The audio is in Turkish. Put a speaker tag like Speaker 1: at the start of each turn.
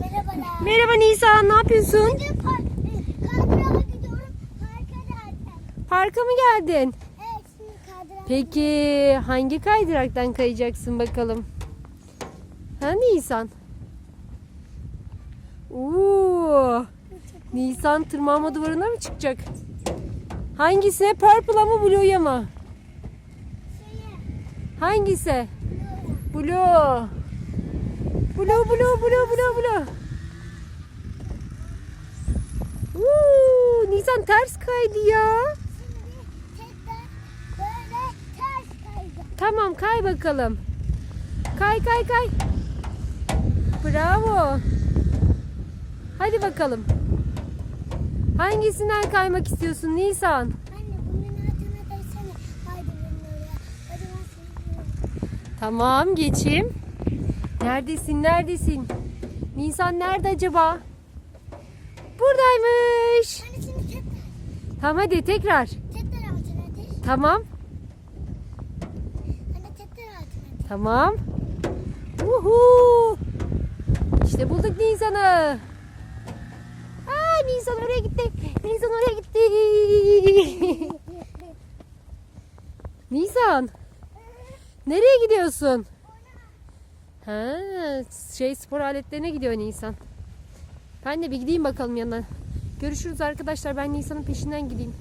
Speaker 1: Merhabalar.
Speaker 2: Merhaba Nisan, ne yapıyorsun?
Speaker 1: Parka
Speaker 2: mı geldin?
Speaker 1: Evet şimdi kaydırağa
Speaker 2: Peki hangi kaydıraktan kayacaksın bakalım? Ha Nisan? Oo, Nisan tırmanma duvarına mı çıkacak? Hangisine? Purple'a mı Blue'ya mı? Hangisi? Blue. Blue, blue, blue, blue, blue. Oo, Nisan ters kaydı ya. Tamam kay bakalım. Kay kay kay. Bravo. Hadi bakalım. Hangisinden kaymak istiyorsun Nisan? Tamam geçeyim. Neredesin neredesin? Nisan nerede acaba? Buradaymış.
Speaker 1: Anne şimdi tekrar.
Speaker 2: Tamam hadi tekrar. Tamam.
Speaker 1: Anne.
Speaker 2: Tamam. Uhu. İşte bulduk Nisan'ı. Aa Nisan oraya gitti. Nisan oraya gitti. Nisan. Nereye gidiyorsun? Ha, şey spor aletlerine gidiyor Nisan. Ben de bir gideyim bakalım yanına. Görüşürüz arkadaşlar. Ben Nisan'ın peşinden gideyim.